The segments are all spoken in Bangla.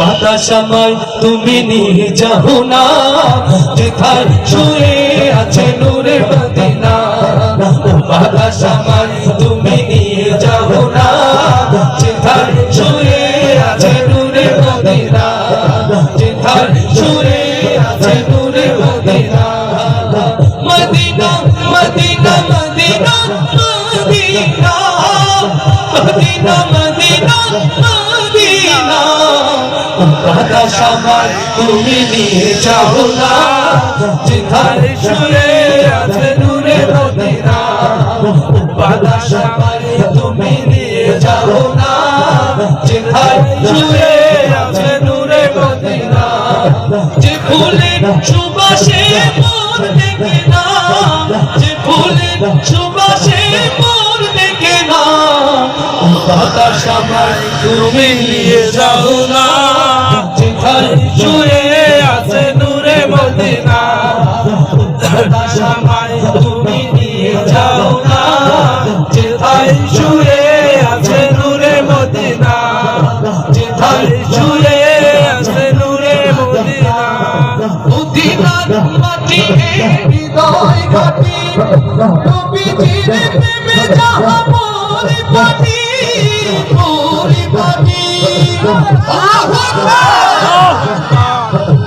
বাতাস আমায় তুমি নিয়ে যাও না। যেথায় শুয়ে আছে নূরে মদিনা। বাতাস তুমি নিয়ে যাও না। যেথায় শুয়ে আছে নূরে মদিনা। যেথায় শুয়ে আছে নূরে Medina. Medina Medina Medina Medina. Medina Medina Madina. বাতাস আমায় তুমি নিয়ে যাও না। যেথায় শুয়ে আছে নূরে মদিনা বাতাস আমায় তুমি নিয়ে যাও না। যেথায় শুয়ে আছে নূরে মদিনা যে ফুলের সুবাসে মোর দেখে না। যে ফুলের সুবাসে মোর দেখে না। বাতাস আমায় তুমি নিয়ে যাও না। শুয়ে আছে নূরে মদিনা। বাতাস আমায় তুমি নিয়ে যাও না। যেখানে শুয়ে আছে নূরে মদিনা। যেখানে শুয়ে আছে নূরে মদিনা। মদিনার মাটি হৃদয় ঘাটি। নবীজির প্রেমে যাহা মোরে পাটি মোরে পাটি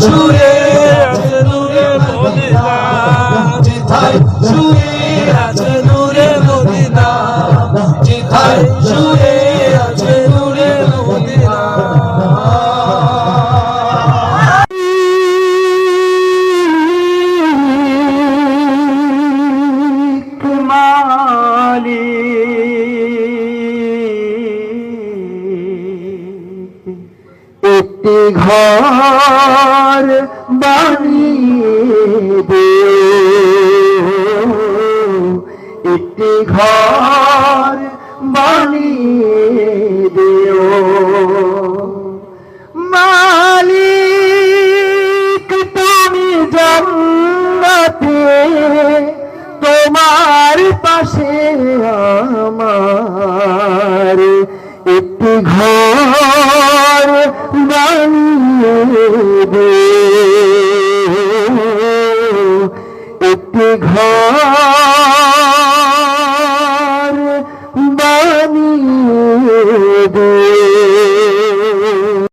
সুরে সুরে বলিলাম জিথাই সুরে একটি ঘর বানিয়ে দিও। একটি ঘর বানিয়ে দিও। মালিক, তুমি জান্নাতে, তোমার পাশে আমার। একটি ঘর ঘর